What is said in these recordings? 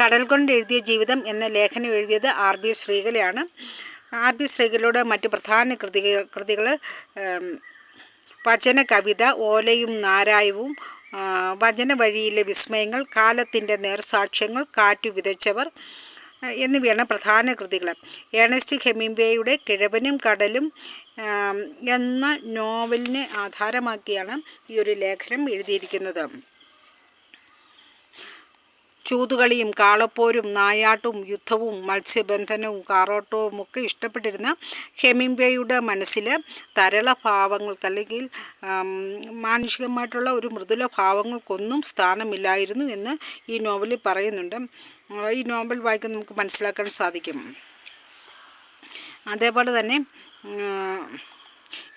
കടൽ കൊണ്ട് എഴുതിയ ജീവിതം എന്ന ലേഖനം എഴുതിയത് ആർ ബി ശ്രീകലയാണ്. ആർ ബി ശ്രീകലയുടെ മറ്റ് പ്രധാന കൃതികൾ കൃതികൾ വചന കവിത ഓലയും നാരായവും വചന വഴിയിലെ വിസ്മയങ്ങൾ കാലത്തിന്റെ നേർസാക്ഷ്യങ്ങൾ കാറ്റു വിതച്ചവർ എന്നിവയാണ് പ്രധാന കൃതികൾ ഏണസ്റ്റ് ഹെമിംബേയുടെ കിഴവനും കടലും എന്ന നോവലിനെ ആധാരമാക്കിയാണ് ഈ ഒരു ലേഖനം എഴുതിയിരിക്കുന്നത്. ചൂതുകളിയും കാളപ്പോരും നായാട്ടും യുദ്ധവും മത്സ്യബന്ധനവും കാറോട്ടവും ഒക്കെ ഇഷ്ടപ്പെട്ടിരുന്ന ഹെമിംബേയുടെ മനസ്സിൽ തരള ഭാവങ്ങൾക്ക് അല്ലെങ്കിൽ മാനുഷികമായിട്ടുള്ള ഒരു മൃദുല ഭാവങ്ങൾക്കൊന്നും സ്ഥാനമില്ലായിരുന്നു എന്ന് ഈ നോവലിൽ പറയുന്നുണ്ട്. ഈ നോവൽ വായിക്കാൻ നമുക്ക് മനസ്സിലാക്കാൻ സാധിക്കും. അതേപോലെ തന്നെ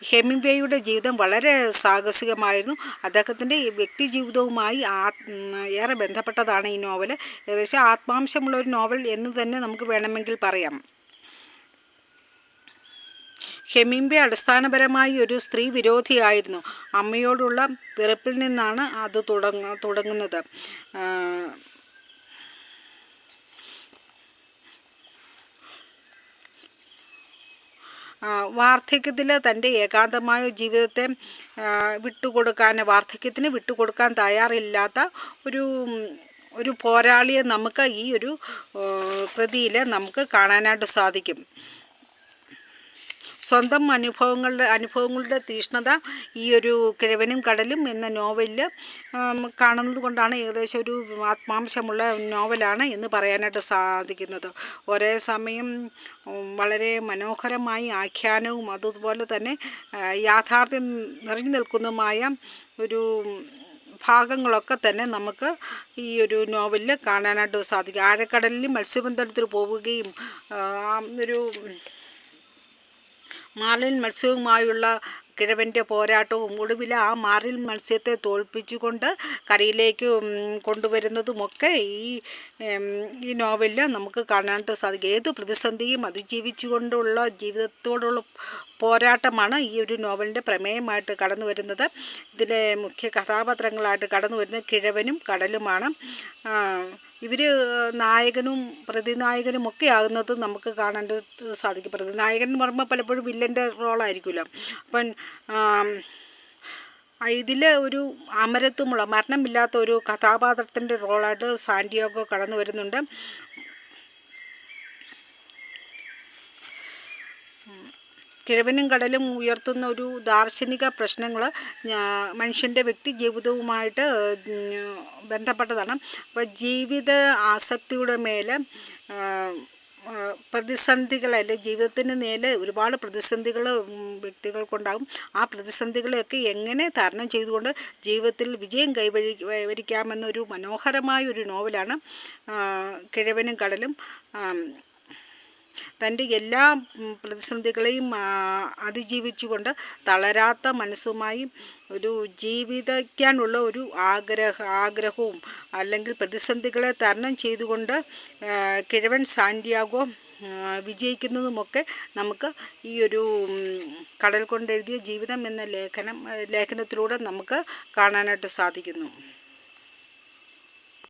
ഹെമിംബേയുടെ ജീവിതം വളരെ സാഹസികമായിരുന്നു. അദ്ദേഹത്തിന്റെ വ്യക്തി ജീവിതവുമായി ഏറെ ബന്ധപ്പെട്ടതാണ് ഈ നോവൽ ഏകദേശം ആത്മാംശമുള്ള ഒരു നോവൽ എന്ന് തന്നെ നമുക്ക് വേണമെങ്കിൽ പറയാം. ഹെമിംബെ അടിസ്ഥാനപരമായി ഒരു സ്ത്രീ വിരോധിയായിരുന്നു. അമ്മയോടുള്ള വെറുപ്പിൽ നിന്നാണ് അത് തുടങ്ങ തുടങ്ങുന്നത്. വാർദ്ധക്യത്തിൽ തന്റെ ഏകാന്തമായ ജീവിതത്തെ വിട്ടുകൊടുക്കാൻ വാർദ്ധക്യത്തിന് വിട്ടുകൊടുക്കാൻ തയ്യാറില്ലാത്ത ഒരു ഒരു പോരാളിയെ നമുക്ക് ഈ ഒരു കൃതിയിൽ നമുക്ക് കാണാനായിട്ട് സാധിക്കും. സ്വന്തം അനുഭവങ്ങളുടെ അനുഭവങ്ങളുടെ തീഷ്ണത ഈ ഒരു കിഴവനും കടലും എന്ന നോവലിൽ കാണുന്നത് കൊണ്ടാണ് ഏകദേശം ഒരു ആത്മാംശമുള്ള നോവലാണ് എന്ന് പറയാനായിട്ട് സാധിക്കുന്നത്. ഒരേ സമയം വളരെ മനോഹരമായി ആഖ്യാനവും അതുപോലെ തന്നെ യാഥാർത്ഥ്യം നിറഞ്ഞു നിൽക്കുന്നതുമായ ഒരു ഭാഗങ്ങളൊക്കെ തന്നെ നമുക്ക് ഈ ഒരു നോവലിൽ കാണാനായിട്ട് സാധിക്കും. ആഴക്കടലിൽ മത്സ്യബന്ധനത്തിന് പോവുകയും ഒരു മാറിൽ മത്സ്യവുമായുള്ള കിഴവന്റെ പോരാട്ടവും ഒടുവിൽ ആ മാറിൽ മത്സ്യത്തെ തോൽപ്പിച്ചുകൊണ്ട് കരയിലേക്ക് കൊണ്ടുവരുന്നതുമൊക്കെ ഈ ഈ നോവലിൽ നമുക്ക് കാണാനായിട്ട് സാധിക്കും. ഏത് പ്രതിസന്ധിയും അതിജീവിച്ചുകൊണ്ടുള്ള ജീവിതത്തോടുള്ള പോരാട്ടമാണ് ഈ ഒരു നോവലിന്റെ പ്രമേയമായിട്ട് കടന്നു വരുന്നത്. ഇതിലെ മുഖ്യ കഥാപാത്രങ്ങളായിട്ട് കടന്നു വരുന്നത് കിഴവനും കടലുമാണ്. ഇവർ നായകനും പ്രതിനായകനും ഒക്കെ ആകുന്നത് നമുക്ക് കാണേണ്ടത് സാധിക്കും. പ്രതിനായകൻ എന്ന് പറയുമ്പോൾ പലപ്പോഴും വില്ലന്റെ റോളായിരിക്കുമല്ലോ അപ്പം ഇതിൽ ഒരു അമരത്വമുള്ള മരണമില്ലാത്ത ഒരു കഥാപാത്രത്തിന്റെ റോളായിട്ട് സാന്റിയാഗോ കടന്നു വരുന്നുണ്ട്. കിഴവനും കടലും ഉയർത്തുന്ന ഒരു ദാർശനിക പ്രശ്നങ്ങൾ മനുഷ്യന്റെ വ്യക്തി ജീവിതവുമായിട്ട് ബന്ധപ്പെട്ടതാണ്. അപ്പോൾ ജീവിത ആസക്തിയുടെ മേലെ പ്രതിസന്ധികൾ അല്ലെ ജീവിതത്തിന് നേരെ ഒരുപാട് പ്രതിസന്ധികൾ വ്യക്തികൾക്കുണ്ടാകും. ആ പ്രതിസന്ധികളെയൊക്കെ എങ്ങനെ തരണം ചെയ്തുകൊണ്ട് ജീവിതത്തിൽ വിജയം കൈവഴി കൈവരിക്കാമെന്നൊരു മനോഹരമായ ഒരു നോവലാണ് കിഴവനും കടലും. തന്റെ എല്ലാ പ്രതിസന്ധികളെയും അതിജീവിച്ചുകൊണ്ട് തളരാത്ത മനസ്സുമായി ഒരു ജീവിക്കാനുള്ള ഒരു ആഗ്രഹ ആഗ്രഹവും അല്ലെങ്കിൽ പ്രതിസന്ധികളെ തരണം ചെയ്തുകൊണ്ട് കിഴവൻ സാന്റിയാഗോ വിജയിക്കുന്നതുമൊക്കെ നമുക്ക് ഈ ഒരു കടൽ കൊണ്ടെഴുതിയ ജീവിതം എന്ന ലേഖനം ലേഖനത്തിലൂടെ നമുക്ക് കാണാനായിട്ട് സാധിക്കുന്നു.